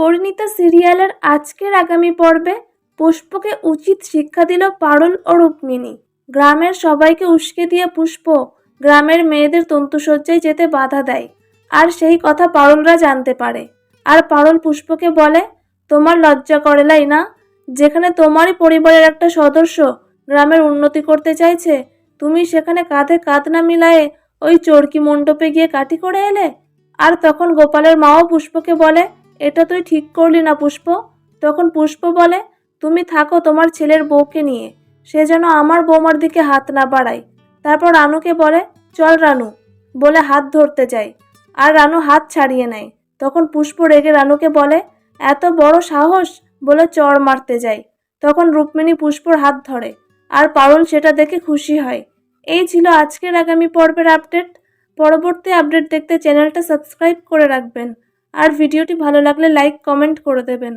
পরিণীতা সিরিয়ালের আজকের আগামী পর্বে পুষ্পকে উচিত শিক্ষা দিল পারুল ও রুক্মিণী। গ্রামের সবাইকে উস্কে দিয়ে পুষ্প গ্রামের মেয়েদের তন্তুসজ্জায় যেতে বাধা দেয়। আর সেই কথা পারুলরা জানতে পারে। আর পারুল পুষ্পকে বলে, তোমার লজ্জা করেলাই না? যেখানে তোমারই পরিবারের একটা সদস্য গ্রামের উন্নতি করতে চাইছে, তুমি সেখানে কাঁধে কাঁধ না মিলায়ে ওই চরকি মণ্ডপে গিয়ে কাটি করে এলে? আর তখন গোপালের মাও পুষ্পকে বলে এটা তুই ঠিক করলি না, পুষ্প। তখন পুষ্প বলে, তুমি থাকো তোমার ছেলের বউকে নিয়ে। সে যেন আমার বৌমার দিকে হাত না বাড়ায়। তারপর রানুকে বলে, চল রানু। বলে হাত ধরতে যায় আর রানু হাত ছাড়িয়ে নেয়। তখন পুষ্প রেগে রানুকে বলে, এত বড় সাহস? বলে চড় মারতে যায় তখন রুক্মিণী পুষ্পর হাত ধরে। আর পারুল সেটা দেখে খুশি হয়। এই ছিল আজকের আগামী পর্বের আপডেট। পরবর্তী আপডেট দেখতে চ্যানেলটা সাবস্ক্রাইব করে রাখবেন। আর ভিডিওটি ভালো লাগলে লাইক কমেন্ট করে দেবেন।